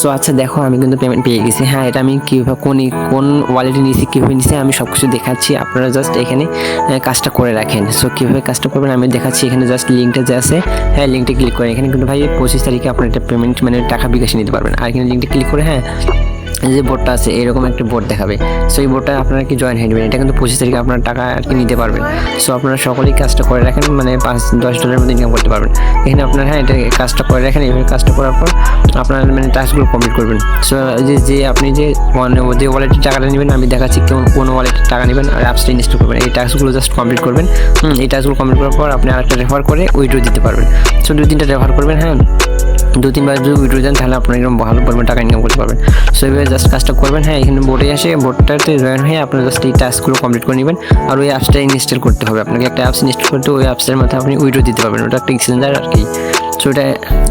So আচ্ছা দেখো, আমি কিন্তু পেমেন্ট পেয়ে গেছি। হ্যাঁ এটা আমি কীভাবে, কোন কোন ওয়ালেটে নিয়েছি, কীভাবে নিয়েছি, আমি সব কিছু দেখাচ্ছি। আপনারা জাস্ট এখানে কাজটা করে রাখেন। সো কীভাবে কাজটা করবেন, আমি দেখাচ্ছি। এখানে জাস্ট লিঙ্কটা যে আছে হ্যাঁ লিঙ্কটা ক্লিক করে এখানে কিন্তু ভাই পঁচিশ তারিখে আপনার একটা পেমেন্ট মানে টাকা বিকাশে নিতে পারবেন। আর এখানে লিঙ্কটা ক্লিক করে হ্যাঁ যে বোর্ডটা আছে, এরকম একটা বোর্ড দেখাবে। সো এই বোর্ডটা আপনারা কি জয়েন হয়ে নেবেন এটা কিন্তু পঁচিশ তারিখে আপনার টাকা আর কি নিতে পারবেন। সো আপনারা সকলেই কাজটা করে রাখেন মানে পাঁচ, দশ ডলারের মধ্যে ইনকাম করতে পারবেন। এখানে আপনার হ্যাঁ এটা কাজটা করে রাখেন। এইভাবে কাজটা করার পর আপনার মানে টাস্কগুলো কমপ্লিট করবেন। সো যে যে আপনি যে যে ওয়ালেটের টাকাটা নেবেন, আমি দেখাচ্ছি কেমন, কোন ওয়ালেটের টাকা নেবেন আর অ্যাপসটা ইনস্টল করবেন। এই টাস্কগুলো জাস্ট কমপ্লিট করবেন। এই টাস্কগুলো কমপ্লিট করার পর আপনি আরেকটা রেফার করে উইড্রো দিতে পারবেন। সো দুই, তিনটা রেফার করবেন হ্যাঁ। দু তিনবার যদি উইড্রো দেন, তাহলে আপনার এরকম ভালো পরিমাণ টাকা ইনকাম করতে পারবেন। সো এইভাবে জাস্ট কাজটা করবেন হ্যাঁ এখানে বোর্ডে আসে বোর্ডটাতে জয়েন হয়ে আপনার জাস্ট এই টাস্কগুলো কমপ্লিট করে নেবেন আর ওই অ্যাপসটা ইনস্টল করতে হবে। আপনাকে একটা অ্যাপস ইনস্টল করতে ওই অ্যাপসের মধ্যে আপনি উইড্রো দিতে পারবেন। ওটা একটা এক্সচেঞ্জার আর কি। সো এটা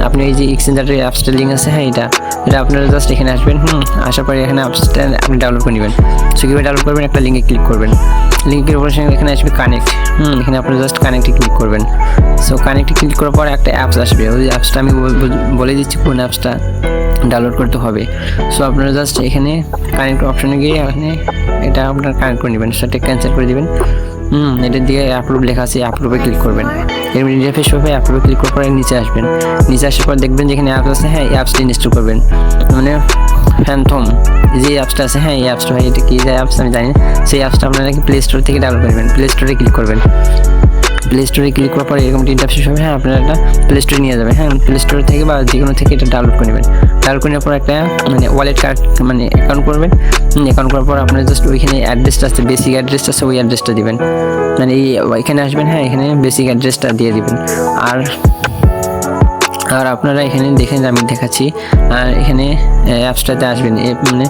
আপনি এই যে এক্সচেঞ্জারের অ্যাপসটা লিঙ্ক আছে হ্যাঁ এটা এটা আপনারা জাস্ট এখানে আসবেন, হুম আসার পরে এখানে অ্যাপসটা আপনি ডাউনলোড করে নেবেন। সো কীভাবে ডাউনলোড করবেন? একটা লিঙ্কে ক্লিক করবেন। লিঙ্কের উপর এখানে আসবে কানেক্ট হুম, এখানে আপনি জাস্ট কানেক্টে ক্লিক করবেন। সো কানেক্টে ক্লিক করার পর একটা অ্যাপস আসবে। ওই অ্যাপসটা আমি বলে দিচ্ছি কোন অ্যাপসটা ডাউনলোড করতে হবে। সো আপনারা জাস্ট এখানে কানেক্ট অপশনে গিয়ে এখানে এটা আপনার কানেক্ট করে নেবেন। সেটা ক্যান্সেল করে দিবেন। হুম, এটা দিয়ে অ্যাপ্রুভ লেখা আছে অ্যাপ্রুভে ক্লিক করবেন। এর ইন্টারফেস হবে অ্যাপের ক্লিক করে নিচে আসবেন। নিচে আসার পর দেখবেন যেখানে অ্যাপস আছে হ্যাঁ এই অ্যাপসটি ইনস্টল করবেন। মানে ফ্যান্থম যে অ্যাপসটা আছে হ্যাঁ এই অ্যাপসটা হয় এটা কী যে অ্যাপস আমি জানি না। সেই অ্যাপসটা আপনারা প্লে স্টোর থেকে ডাউনলোড করবেন। প্লে স্টোরে ক্লিক করবেন। প্লে স্টোরে ক্লিক করার পরে এরকম ইন্টারফেস হবে হ্যাঁ আপনারা এটা প্লে স্টোরে নিয়ে যাবেন। হ্যাঁ প্লে স্টোর থেকে বা যে কোনো থেকে এটা ডাউনলোড করে নেবেন। ডাউনলোড করে নেওয়ার পর একটা মানে ওয়ালেট কার্ড মানে অ্যাকাউন্ট করবেন। অ্যাকাউন্ট করার পর আপনার জাস্ট ওইখানে অ্যাড্রেসটা আছে বেসিক অ্যাড্রেসটা আছে, ওই অ্যাড্রেসটা দিবেন। মানে এই, এখানে আসবেন হ্যাঁ এখানে বেসিক অ্যাড্রেসটা দিয়ে দিবেন। আর আর আপনারা এখানে দেখেন, আমি দেখাচ্ছি, আর এখানে অ্যাপসটাতে আসবেন। মানে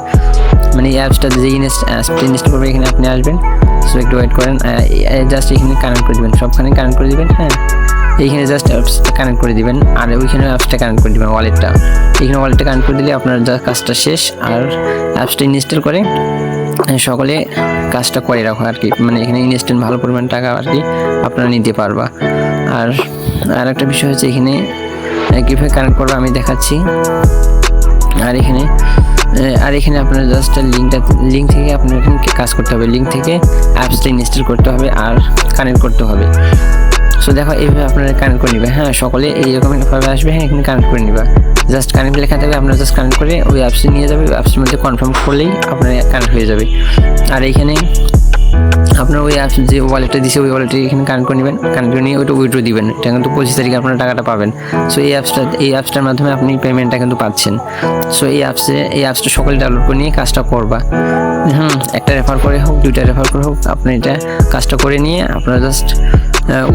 মানে এই অ্যাপসটাতে যে অ্যাপসটা ইনস্টল করবে, এখানে আপনি আসবেন। সো একটু ওয়েট করেন। জাস্ট এখানে কানেক্ট করে দেবেন। সবখানে কানেক্ট করে দিবেন হ্যাঁ? এইখানে জাস্ট অ্যাপসটা কানেক্ট করে দিবেন, আর ওইখানে অ্যাপসটা কানেক্ট করে দিবেন ওয়ালেটটা এখানে ওয়ালেটটা কানেক্ট করে দিলে আপনার যা কাজটা শেষ, আর অ্যাপসটা ইনস্টল করে সকলে কাজটা করে রাখো আর কি। মানে এখানে ইনস্ট্যান্ট ভালো পরিমাণ টাকা আর কি আপনারা নিতে পারবা। আর আর একটা বিষয় হচ্ছে এখানে কীভাবে কানেক্ট করব আমি দেখাচ্ছি। আর এখানে আর এখানে আপনার জাস্ট লিঙ্কটা লিঙ্ক থেকে আপনার এখানে কাজ করতে হবে। লিঙ্ক থেকে অ্যাপসটা ইনস্টল করতে হবে আর কানেক্ট করতে হবে। সো দেখো, এইভাবে আপনারা কানেক্ট করে নেবে। হ্যাঁ সকলে এইরকমভাবে আসবে। হ্যাঁ এখানে কানেক্ট করে নেবে। জাস্ট কানেক্ট লেখা থাকবে আপনারা জাস্ট কানেক্ট করে ওই অ্যাপসে নিয়ে যাবে। অ্যাপসের মধ্যে কনফার্ম করলেই আপনার কানেক্ট হয়ে যাবে। আর এইখানে আপনার ওই অ্যাপস যে ওয়ালেটটা দিছে, ওই ওয়ালেটে এখানে কানেক্ট করে নেবেন। কানেক্ট করে নিয়ে ওইটা উইড্রো দিবেন। এটা কিন্তু পঁচিশ তারিখে আপনার টাকাটা পাবেন। সো এই অ্যাপসটা এই অ্যাপসটার মাধ্যমে আপনি পেমেন্টটা কিন্তু পাচ্ছেন। সো এই অ্যাপসে এই অ্যাপসটা সকলে ডাউনলোড করে নিয়ে কাজটা করবা। হুম, একটা রেফার করে হোক, দুইটা রেফার করে হোক, আপনি এটা কাজটা করে নিয়ে আপনার জাস্ট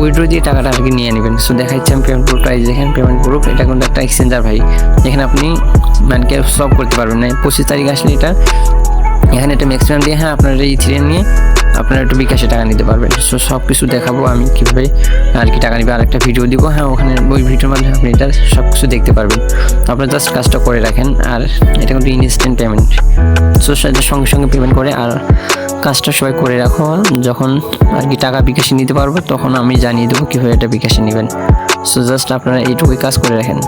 উইড্রো দিয়ে টাকাটা আর কি নিয়ে নেবেন। সো দেখা যাচ্ছে আমি পেমেন্ট প্রুফটা এই দেখেন পেমেন্ট প্রুফ এটা কিন্তু একটা এক্সচেঞ্জার ভাই। এখানে আপনি মানে সব করতে পারবেন। না পঁচিশ তারিখ আসলে এটা এখানে একটা ম্যাক্সিমাম দিয়ে হ্যাঁ আপনার এই থ্রি নিয়ে আপনারা একটু বিকাশে টাকা নিতে পারবেন। সো সব কিছু দেখাবো আমি কীভাবে আর কি টাকা নিবে। আর একটা ভিডিও দিব হ্যাঁ ওখানে ওই ভিডিওর মাধ্যমে আপনি এটা সব কিছু দেখতে পারবেন। আপনারা জাস্ট কাজটা করে রাখেন আর এটা কিন্তু ইনস্ট্যান্ট পেমেন্ট সো সেটা সঙ্গে সঙ্গে পেমেন্ট করে আর কাজটা সবাই করে রাখো। যখন আর কি টাকা বিকাশে নিতে পারব, তখন আমি জানিয়ে দেবো কীভাবে এটা বিকাশে নেবেন। সো জাস্ট আপনারা এইটুকুই কাজ করে রাখেন।